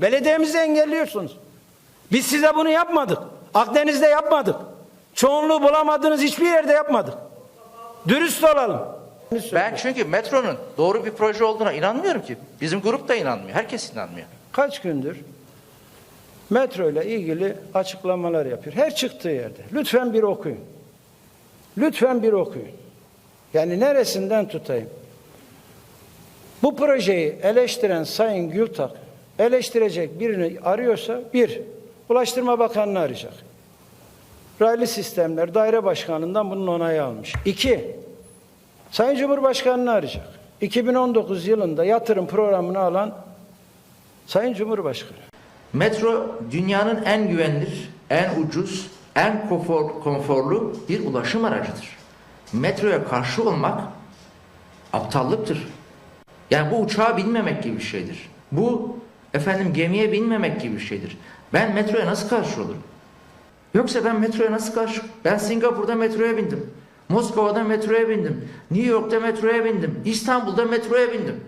Belediyemizi engelliyorsunuz. Biz size bunu yapmadık. Akdeniz'de yapmadık. Çoğunluğu bulamadığınız hiçbir yerde yapmadık. Dürüst olalım. Ben çünkü metronun doğru bir proje olduğuna inanmıyorum ki. Bizim grup da inanmıyor. Herkes inanmıyor. kaç gündür metro ile ilgili açıklamalar yapıyor. Her çıktığı yerde. Lütfen bir okuyun. Lütfen bir okuyun. Yani neresinden tutayım? Bu projeyi eleştiren Sayın Gültak eleştirecek birini arıyorsa bir, Ulaştırma Bakanı'nı arayacak. Raylı Sistemler Daire Başkanı'ndan bunun onayı almış. İki, Sayın Cumhurbaşkanı'nı arayacak. 2019 yılında yatırım programını alan Sayın Cumhurbaşkanı. Metro dünyanın en güvenilir, en ucuz, en konfor, konforlu bir ulaşım aracıdır. Metroya karşı olmak aptallıktır. Yani bu uçağa binmemek gibi bir şeydir. Bu efendim gemiye binmemek gibi bir şeydir. Ben metroya nasıl karşı olurum? Yoksa ben metroya nasıl karşı? Ben Singapur'da metroya bindim. Moskova'da metroya bindim. New York'ta metroya bindim. İstanbul'da metroya bindim.